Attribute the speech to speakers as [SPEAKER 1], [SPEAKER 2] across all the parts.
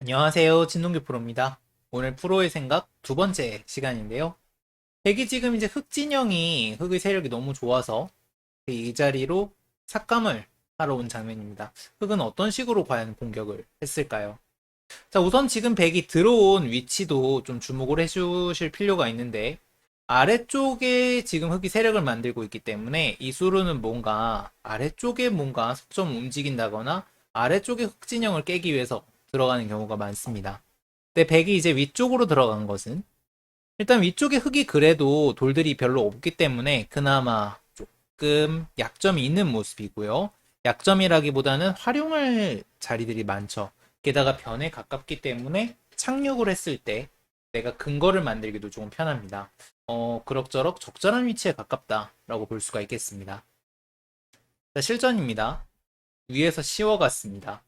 [SPEAKER 1] 안녕하세요. 진동규 프로입니다. 오늘 프로의 생각 두 번째 시간인데요. 백이 지금 이제 흑진영이 흑의 세력이 너무 좋아서 이 자리로 삭감을 하러 온 장면입니다. 흑은 어떤 식으로 과연 공격을 했을까요? 자, 우선 지금 백이 들어온 위치도 좀 주목을 해주실 필요가 있는데, 아래쪽에 지금 흑이 세력을 만들고 있기 때문에 이수루는 뭔가 아래쪽에 뭔가 속점 움직인다거나 아래쪽에 흑진영을 깨기 위해서 들어가는 경우가 많습니다. 근데 백이 이제 위쪽으로 들어간 것은 일단 위쪽에 흙이 그래도 돌들이 별로 없기 때문에 그나마 조금 약점이 있는 모습이고요. 약점이라기보다는 활용할 자리들이 많죠. 게다가 변에 가깝기 때문에 착륙을 했을 때 내가 근거를 만들기도 조금 편합니다. 어, 그럭저럭 적절한 위치에 가깝다라고 볼 수가 있겠습니다. 자, 실전입니다. 위에서 씌워갔습니다.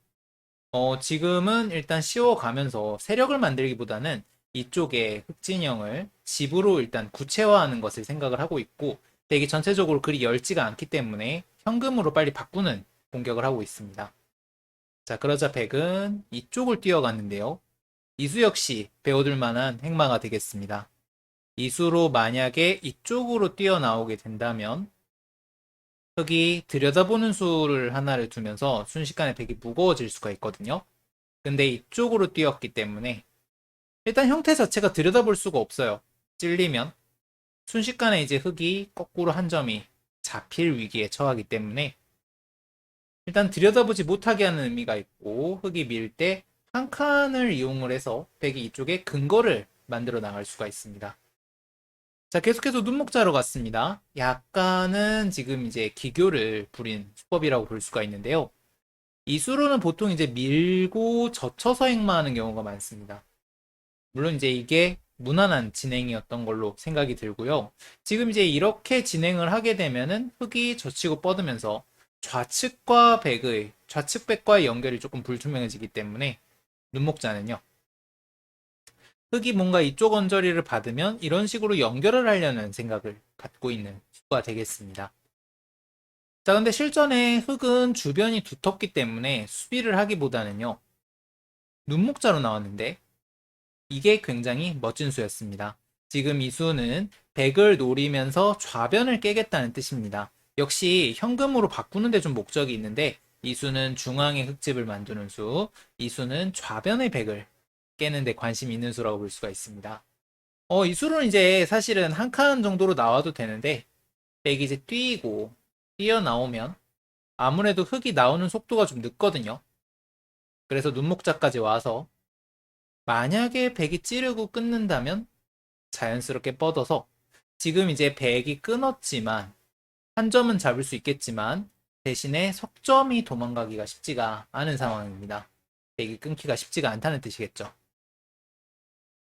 [SPEAKER 1] 어, 지금은 일단 씌워가면서 세력을 만들기보다는 이쪽에 흑진영을 집으로 일단 구체화하는 것을 생각을 하고 있고 되게 전체적으로 그리 열지가 않기 때문에 현금으로 빨리 바꾸는 공격을 하고 있습니다. 자, 그러자 백은 이쪽을 뛰어갔는데요. 이수 역시 배워둘 만한 행마가 되겠습니다. 이수로 만약에 이쪽으로 뛰어나오게 된다면 흙이 들여다보는 수를 하나를 두면서 순식간에 백이 무거워질 수가 있거든요. 근데 이쪽으로 뛰었기 때문에 일단 형태 자체가 들여다볼 수가 없어요. 찔리면 순식간에 이제 흙이 거꾸로 한 점이 잡힐 위기에 처하기 때문에 일단 들여다보지 못하게 하는 의미가 있고 흙이 밀 때 한 칸을 이용을 해서 백이 이쪽에 근거를 만들어 나갈 수가 있습니다. 자, 계속해서 눈목자로 갔습니다. 약간은 지금 이제 기교를 부린 수법이라고 볼 수가 있는데요. 이 수로는 보통 이제 밀고 젖혀서 행마하는 경우가 많습니다. 물론 이제 이게 무난한 진행이었던 걸로 생각이 들고요. 지금 이제 이렇게 진행을 하게 되면은 흙이 젖히고 뻗으면서 좌측과 백의, 좌측 백과의 연결이 조금 불투명해지기 때문에 눈목자는요. 흙이 뭔가 이쪽 언저리를 받으면 이런 식으로 연결을 하려는 생각을 갖고 있는 수가 되겠습니다. 자, 근데 실전에 흙은 주변이 두텁기 때문에 수비를 하기보다는요, 눈목자로 나왔는데, 이게 굉장히 멋진 수였습니다. 지금 이 수는 백을 노리면서 좌변을 깨겠다는 뜻입니다. 역시 현금으로 바꾸는 데 좀 목적이 있는데, 이 수는 중앙에 흙집을 만드는 수, 이 수는 좌변의 백을 깨는데 관심이 있는 수라고 볼 수가 있습니다. 어, 이 수는 이제 사실은 한 칸 정도로 나와도 되는데, 백이 이제 뛰고, 뛰어나오면, 아무래도 흙이 나오는 속도가 좀 늦거든요. 그래서 눈목자까지 와서, 만약에 백이 찌르고 끊는다면, 자연스럽게 뻗어서, 지금 이제 백이 끊었지만, 한 점은 잡을 수 있겠지만, 대신에 석점이 도망가기가 쉽지가 않은 상황입니다. 백이 끊기가 쉽지가 않다는 뜻이겠죠.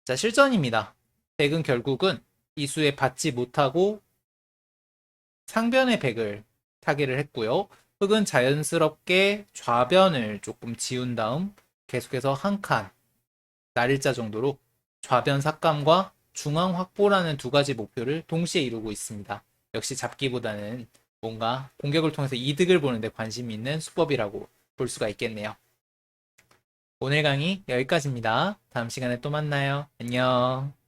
[SPEAKER 1] 자, 실전입니다. 백은 결국은 이수에 받지 못하고 상변의 백을 타개를 했고요. 흑은 자연스럽게 좌변을 조금 지운 다음 계속해서 한 칸, 날일자 정도로 좌변 삭감과 중앙 확보라는 두 가지 목표를 동시에 이루고 있습니다. 역시 잡기보다는 뭔가 공격을 통해서 이득을 보는데 관심이 있는 수법이라고 볼 수가 있겠네요. 오늘 강의 여기까지입니다. 다음 시간에 또 만나요. 안녕.